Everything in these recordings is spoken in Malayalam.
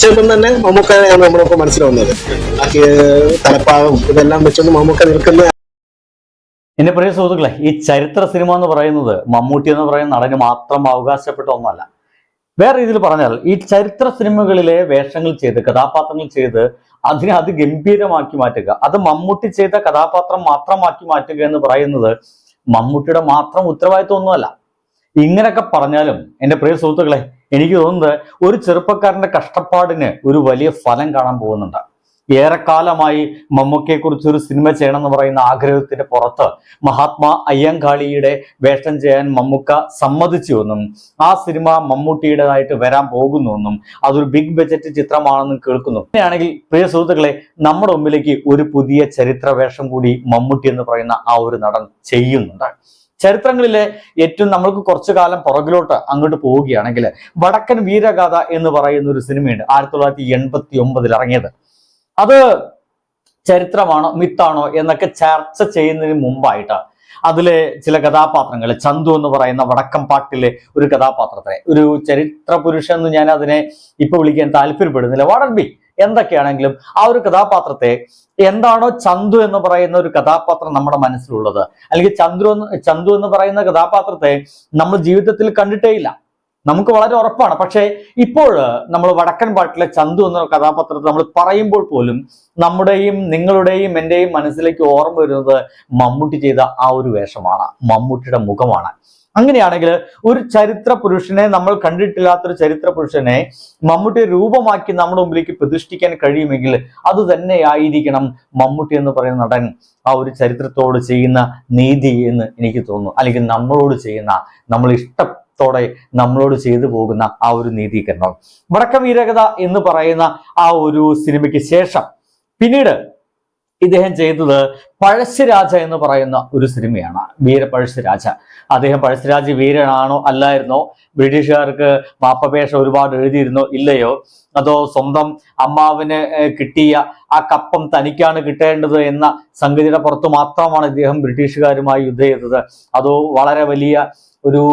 ജനിച്ചപ്പം തന്നെ മമ്മൂക്കാനാണ് നമ്മളൊക്കെ മനസ്സിൽ വന്നത്. ബാക്കി തലപ്പാവും ഇതെല്ലാം വെച്ചൊന്ന് മമ്മൂക്ക നിൽക്കുന്ന എന്റെ പ്രിയ സുഹൃത്തുക്കളെ ഈ ചരിത്ര സിനിമ എന്ന് പറയുന്നത് മമ്മൂട്ടി എന്ന് പറയുന്ന നടന് മാത്രം അവകാശപ്പെട്ട ഒന്നല്ല. വേറെ രീതിയിൽ പറഞ്ഞാൽ ഈ ചരിത്ര സിനിമകളിലെ വേഷങ്ങൾ ചെയ്ത് കഥാപാത്രങ്ങൾ ചെയ്ത് അതിനെ അതിഗംഭീരമാക്കി മാറ്റുക. അത് മമ്മൂട്ടി ചെയ്ത കഥാപാത്രം മാത്രമാക്കി മാറ്റുക എന്ന് പറയുന്നത് മമ്മൂട്ടിയുടെ മാത്രം ഉത്തരവാദിത്വം ഒന്നുമല്ല. ഇങ്ങനെയൊക്കെ പറഞ്ഞാലും എന്റെ പ്രിയ സുഹൃത്തുക്കളെ എനിക്ക് തോന്നുന്നത് ഒരു ചെറുപ്പക്കാരന്റെ കഷ്ടപ്പാടിന് ഒരു വലിയ ഫലം കാണാൻ പോകുന്നുണ്ട്. ഏറെക്കാലമായി മമ്മൂക്കയെക്കുറിച്ച് ഒരു സിനിമ ചെയ്യണം എന്ന് പറയുന്ന ആഗ്രഹത്തിന്റെ പുറത്ത് മഹാത്മാ അയ്യങ്കാളിയുടെ വേഷം ചെയ്യാൻ മമ്മൂക്ക സമ്മതിച്ചുവെന്നും ആ സിനിമ മമ്മൂട്ടിയുടേതായിട്ട് വരാൻ പോകുന്നുവെന്നും അതൊരു ബിഗ് ബജറ്റ് ചിത്രമാണെന്നും കേൾക്കുന്നു. അങ്ങനെയാണെങ്കിൽ പ്രിയ സുഹൃത്തുക്കളെ നമ്മുടെ മുമ്പിലേക്ക് ഒരു പുതിയ ചരിത്ര വേഷം കൂടി മമ്മൂട്ടി എന്ന് പറയുന്ന ആ ഒരു നടൻ ചെയ്യുന്നുണ്ട്. ചരിത്രങ്ങളിലെ ഏറ്റവും നമ്മൾക്ക് കുറച്ചു കാലം പുറകിലോട്ട് അങ്ങോട്ട് പോവുകയാണെങ്കിൽ വടക്കൻ വീരഗാഥ എന്ന് പറയുന്ന ഒരു സിനിമയുണ്ട്. ആയിരത്തി തൊള്ളായിരത്തി എൺപത്തി ഒമ്പതിൽ ഇറങ്ങിയത്. അത് ചരിത്രമാണോ മിത്താണോ എന്നൊക്കെ ചർച്ച ചെയ്യുന്നതിന് മുമ്പായിട്ട് അതിലെ ചില കഥാപാത്രങ്ങൾ ചന്തു എന്ന് പറയുന്ന വടക്കം പാട്ടിലെ ഒരു കഥാപാത്രത്തെ ഒരു ചരിത്ര പുരുഷൻ എന്ന് ഞാൻ അതിനെ ഇപ്പൊ വിളിക്കാൻ താല്പര്യപ്പെടുന്നില്ല. വാടൻ ബി എന്തൊക്കെയാണെങ്കിലും ആ ഒരു കഥാപാത്രത്തെ എന്താണോ ചന്തു എന്ന് പറയുന്ന ഒരു കഥാപാത്രം നമ്മുടെ മനസ്സിലുള്ളത്. അല്ലെങ്കിൽ ചന്ദ്രു ചന്തു എന്ന് പറയുന്ന കഥാപാത്രത്തെ നമ്മൾ ജീവിതത്തിൽ കണ്ടിട്ടേ ഇല്ല. നമുക്ക് വളരെ ഉറപ്പാണ്. പക്ഷേ ഇപ്പോൾ നമ്മൾ വടക്കൻ പാട്ടിലെ ചന്തു എന്ന കഥാപാത്രത്തെ നമ്മൾ പറയുമ്പോൾ പോലും നമ്മുടെയും നിങ്ങളുടെയും എന്റെയും മനസ്സിലേക്ക് ഓർമ്മ വരുന്നത് മമ്മൂട്ടി ചെയ്ത ആ ഒരു വേഷമാണ്. മമ്മൂട്ടിയുടെ മുഖമാണ്. അങ്ങനെയാണെങ്കിൽ ഒരു ചരിത്ര പുരുഷനെ നമ്മൾ കണ്ടിട്ടില്ലാത്തൊരു ചരിത്ര പുരുഷനെ മമ്മൂട്ടി രൂപമാക്കി നമ്മുടെ മുമ്പിലേക്ക് പ്രതിഷ്ഠിക്കാൻ കഴിയുമെങ്കിൽ അത് തന്നെയായിരിക്കണം മമ്മൂട്ടി എന്ന് പറയുന്ന നടൻ ആ ഒരു ചരിത്രത്തോട് ചെയ്യുന്ന നീതി എന്ന് എനിക്ക് തോന്നുന്നു. അല്ലെങ്കിൽ നമ്മളോട് ചെയ്യുന്ന നമ്മൾ ഇഷ്ടത്തോടെ നമ്മളോട് ചെയ്തു പോകുന്ന ആ ഒരു നീതീകരണം. വടക്കം വീരകഥ എന്ന് പറയുന്ന ആ ഒരു സിനിമയ്ക്ക് ശേഷം പിന്നീട് ഇദ്ദേഹം ചെയ്തത് പഴശ്ശിരാജ എന്ന് പറയുന്ന ഒരു സിനിമയാണ് വീര പഴശ്ശിരാജ അദ്ദേഹം പഴശ്ശിരാജ വീരനാണോ അല്ലായിരുന്നോ? ബ്രിട്ടീഷുകാർക്ക് മാപ്പപേക്ഷ ഒരുപാട് എഴുതിയിരുന്നോ? ഇല്ലയോ? അതോ സ്വന്തം അമ്മാവിന് കിട്ടിയ ആ കപ്പം തനിക്കാണ് കിട്ടേണ്ടത് എന്ന സംഗതിയുടെ പുറത്ത് മാത്രമാണ് ഇദ്ദേഹം ബ്രിട്ടീഷുകാരുമായി യുദ്ധം ചെയ്തത്. അതോ വളരെ വലിയ ഒരു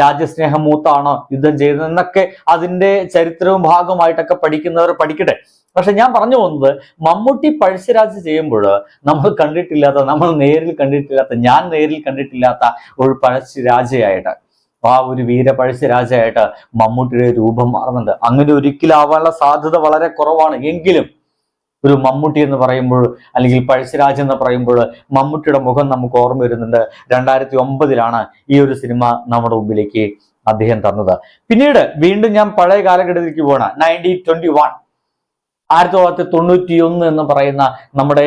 രാജ്യസ്നേഹം മൂത്താണ് യുദ്ധം ചെയ്തത് എന്നൊക്കെ അതിന്റെ ചരിത്രവും ഭാഗമായിട്ടൊക്കെ പഠിക്കുന്നവർ പഠിക്കട്ടെ. പക്ഷെ ഞാൻ പറഞ്ഞു പോകുന്നത് മമ്മൂട്ടി പഴശ്ശിരാജ് ചെയ്യുമ്പോൾ നമ്മൾ കണ്ടിട്ടില്ലാത്ത നമ്മൾ നേരിൽ കണ്ടിട്ടില്ലാത്ത ഞാൻ നേരിൽ കണ്ടിട്ടില്ലാത്ത ഒരു പഴശ്ശിരാജയായിട്ട് ആ ഒരു വീര പഴശ്ശിരാജയായിട്ട് മമ്മൂട്ടിയുടെ രൂപം മാറുന്നുണ്ട്. അങ്ങനെ ഒരിക്കലും ആവാനുള്ള സാധ്യത വളരെ കുറവാണ്. എങ്കിലും ഒരു മമ്മൂട്ടി എന്ന് പറയുമ്പോൾ അല്ലെങ്കിൽ പഴശ്ശിരാജ് എന്ന് പറയുമ്പോൾ മമ്മൂട്ടിയുടെ മുഖം നമുക്ക് ഓർമ്മ വരുന്നുണ്ട്. രണ്ടായിരത്തി ഒമ്പതിലാണ് ഈ ഒരു സിനിമ നമ്മുടെ മുമ്പിലേക്ക് അദ്ദേഹം തന്നത്. പിന്നീട് വീണ്ടും ഞാൻ പഴയ കാലഘട്ടത്തിലേക്ക് പോകണം നയന്റീൻ ട്വന്റി വൺ. ആയിരത്തി തൊള്ളായിരത്തി തൊണ്ണൂറ്റി ഒന്ന് എന്ന് പറയുന്ന നമ്മുടെ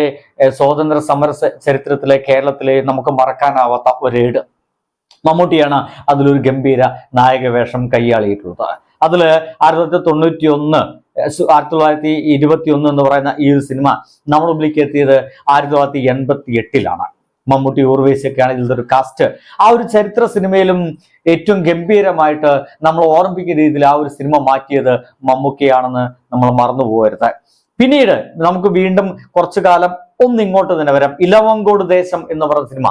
സ്വാതന്ത്ര്യ സമര ചരിത്രത്തിലെ കേരളത്തിലെ നമുക്ക് മറക്കാനാവാത്ത ഒരേട്. മമ്മൂട്ടിയാണ് അതിലൊരു ഗംഭീര നായക വേഷം കൈയാളിയിട്ടുള്ളത്. അതിൽ ആയിരത്തി തൊള്ളായിരത്തി തൊണ്ണൂറ്റി ഒന്ന് ആയിരത്തി തൊള്ളായിരത്തി ഇരുപത്തി ഒന്ന് എന്ന് പറയുന്ന ഈ ഒരു സിനിമ നമ്മുടെ മുമ്പിലേക്ക് എത്തിയത് ആയിരത്തി തൊള്ളായിരത്തി എൺപത്തി എട്ടിലാണ് മമ്മൂട്ടി ഊർവേശിയൊക്കെയാണ് ഇതിലത്തെ ഒരു കാസ്റ്റ് ആ ഒരു ചരിത്ര സിനിമയിലും ഏറ്റവും ഗംഭീരമായിട്ട് നമ്മൾ ഓർമ്മിക്കുന്ന രീതിയിൽ ആ ഒരു സിനിമ മാറ്റിയത് മമ്മൂക്കയാണെന്ന് നമ്മൾ മറന്നു പോകരുത്. പിന്നീട് നമുക്ക് വീണ്ടും കുറച്ചു കാലം ഒന്ന് ഇങ്ങോട്ട് തന്നെ വരാം. ഇലവങ്കോട് ദേശം എന്ന് പറഞ്ഞ സിനിമ.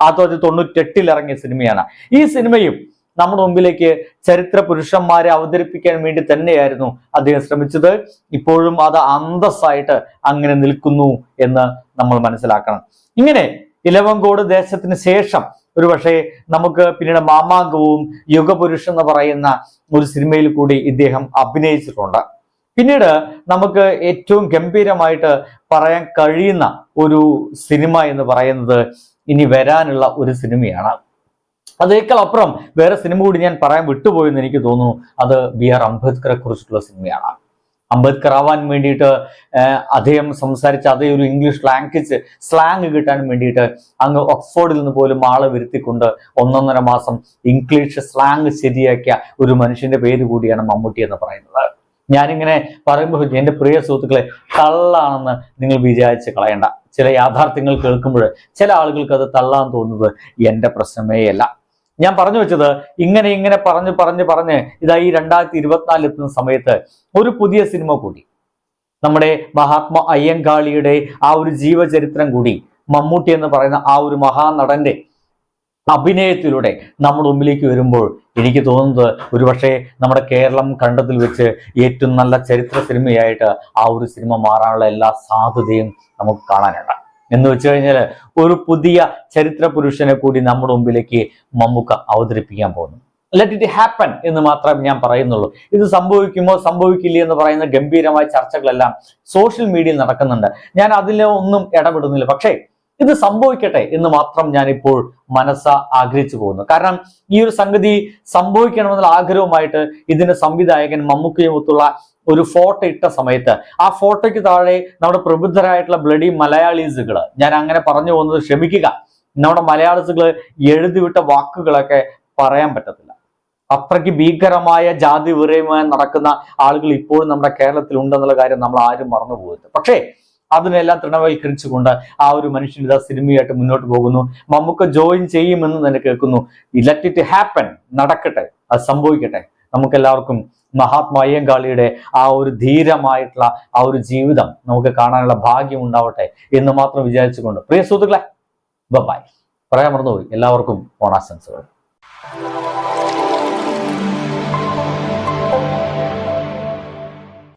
ആയിരത്തി തൊള്ളായിരത്തി തൊണ്ണൂറ്റെട്ടിൽ ഇറങ്ങിയ സിനിമയാണ്. ഈ സിനിമയും നമ്മുടെ മുമ്പിലേക്ക് ചരിത്ര പുരുഷന്മാരെ അവതരിപ്പിക്കാൻ വേണ്ടി തന്നെയായിരുന്നു അദ്ദേഹം ശ്രമിച്ചത്. ഇപ്പോഴും അത് അന്തസ്സായിട്ട് അങ്ങനെ നിൽക്കുന്നു എന്ന് നമ്മൾ മനസ്സിലാക്കണം. ഇങ്ങനെ ഇലവങ്കോട് ദേശത്തിന് ശേഷം ഒരു പക്ഷേ നമുക്ക് പിന്നീട് മാമാങ്കവും യുഗപുരുഷ് എന്ന് പറയുന്ന ഒരു സിനിമയിൽ കൂടി ഇദ്ദേഹം അഭിനയിച്ചിട്ടുണ്ട്. പിന്നീട് നമുക്ക് ഏറ്റവും ഗംഭീരമായിട്ട് പറയാൻ കഴിയുന്ന ഒരു സിനിമ എന്ന് പറയുന്നത് ഇനി വരാനുള്ള ഒരു സിനിമയാണ്. അതേക്കാളപ്പുറം വേറെ സിനിമ കൂടി ഞാൻ പറയാൻ വിട്ടുപോയെന്ന് എനിക്ക് തോന്നുന്നു. അത് ബി ആർ അംബേദ്കറെ കുറിച്ചിട്ടുള്ള സിനിമയാണ്. അംബേദ്കർ ആവാൻ വേണ്ടിയിട്ട് അദ്ദേഹം സംസാരിച്ച അതേ ഒരു ഇംഗ്ലീഷ് ലാംഗ്വേജ് സ്ലാങ് കിട്ടാൻ വേണ്ടിയിട്ട് അങ്ങ് ഓക്സ്ഫോർഡിൽ നിന്ന് പോലും ആളെ വരുത്തിക്കൊണ്ട് ഒന്നൊന്നര മാസം ഇംഗ്ലീഷ് സ്ലാങ് ശരിയാക്കിയ ഒരു മനുഷ്യന്റെ പേര് കൂടിയാണ് മമ്മൂട്ടി എന്ന് പറയുന്നത്. ഞാനിങ്ങനെ പറയുമ്പോൾ എന്റെ പ്രിയ സുഹൃത്തുക്കളെ തള്ളാണെന്ന് നിങ്ങൾ വിചാരിച്ച് കളയണ്ട. ചില യാഥാർത്ഥ്യങ്ങൾ കേൾക്കുമ്പോൾ ചില ആളുകൾക്ക് അത് തള്ളാൻ തോന്നുന്നത് എന്റെ പ്രശ്നമേ അല്ല ഞാൻ പറഞ്ഞു വെച്ചത് ഇങ്ങനെ ഇങ്ങനെ പറഞ്ഞ് പറഞ്ഞ് പറഞ്ഞ് ഇതാ ഈ രണ്ടായിരത്തി ഇരുപത്തിനാലിൽ എത്തുന്ന സമയത്ത് ഒരു പുതിയ സിനിമ കൂടി. നമ്മുടെ മഹാത്മാ അയ്യങ്കാളിയുടെ ആ ഒരു ജീവചരിത്രം കൂടി മമ്മൂട്ടി എന്ന് പറയുന്ന ആ ഒരു മഹാനടന്റെ അഭിനയത്തിലൂടെ നമ്മുടെ മുമ്പിലേക്ക് വരുമ്പോൾ എനിക്ക് തോന്നുന്നത് ഒരുപക്ഷെ നമ്മുടെ കേരളം കണ്ടതിൽ വെച്ച് ഏറ്റവും നല്ല ചരിത്ര സിനിമയായിട്ട് ആ ഒരു സിനിമ മാറാനുള്ള എല്ലാ സാധ്യതയും നമുക്ക് കാണാനുണ്ട്. എന്ന് വെച്ച് കഴിഞ്ഞാൽ ഒരു പുതിയ ചരിത്ര പുരുഷനെ കൂടി നമ്മുടെ മുമ്പിലേക്ക് മമ്മൂക്ക അവതരിപ്പിക്കാൻ പോകുന്നു. ലെറ്റ് ഇറ്റ് ഹാപ്പൻ എന്ന് മാത്രമേ ഞാൻ പറയുന്നുള്ളൂ. ഇത് സംഭവിക്കുമോ സംഭവിക്കില്ല എന്ന് പറയുന്ന ഗംഭീരമായ ചർച്ചകളെല്ലാം സോഷ്യൽ മീഡിയയിൽ നടക്കുന്നുണ്ട്. ഞാൻ അതിലൊന്നും ഇടപെടുന്നില്ല. പക്ഷേ ഇത് സംഭവിക്കട്ടെ എന്ന് മാത്രം ഞാൻ ഇപ്പോൾ മനസ്സ ആഗ്രഹിച്ചു പോകുന്നു. കാരണം ഈ ഒരു സംഗതി സംഭവിക്കണമെന്നുള്ള ആഗ്രഹവുമായിട്ട് ഇതിന്റെ സംവിധായകൻ മമ്മൂക്കയുമൊത്തുള്ള ഒരു ഫോട്ടോ ഇട്ട സമയത്ത് ആ ഫോട്ടോയ്ക്ക് താഴെ നമ്മുടെ പ്രബുദ്ധരായിട്ടുള്ള ബ്ലഡി മലയാളീസുകൾ ഞാൻ അങ്ങനെ പറഞ്ഞു പോകുന്നത് ക്ഷമിക്കുക നമ്മുടെ മലയാളീസുകൾ എഴുതിവിട്ട വാക്കുകളൊക്കെ പറയാൻ പറ്റത്തില്ല. അത്രയ്ക്ക് ഭീകരമായ ജാതി വിറയുമായി നടക്കുന്ന ആളുകൾ ഇപ്പോഴും നമ്മുടെ കേരളത്തിൽ ഉണ്ടെന്നുള്ള കാര്യം നമ്മൾ ആരും മറന്നു പോകരുത് പക്ഷേ അതിനെല്ലാം തൃണവൽക്കരിച്ചുകൊണ്ട് ആ ഒരു മനുഷ്യൻ ഇതാ സിനിമയായിട്ട് മുന്നോട്ട് പോകുന്നു. മമ്മൂക്ക ജോയിൻ ചെയ്യുമെന്ന് തന്നെ കേൾക്കുന്നു. ലെറ്റ് ഇറ്റ് ഹാപ്പൻ നടക്കട്ടെ. അത് സംഭവിക്കട്ടെ. നമുക്കെല്ലാവർക്കും മഹാത്മാ അയ്യങ്കാളിയുടെ ആ ഒരു ധീരമായിട്ടുള്ള ആ ഒരു ജീവിതം നമുക്ക് കാണാനുള്ള ഭാഗ്യം ഉണ്ടാവട്ടെ എന്ന് മാത്രം വിചാരിച്ചുകൊണ്ട്. പ്രിയ സുഹൃത്തുക്കളെ ബൈ പറയാൻ മറന്നുപോയി. എല്ലാവർക്കും ഓണാശംസകൾ.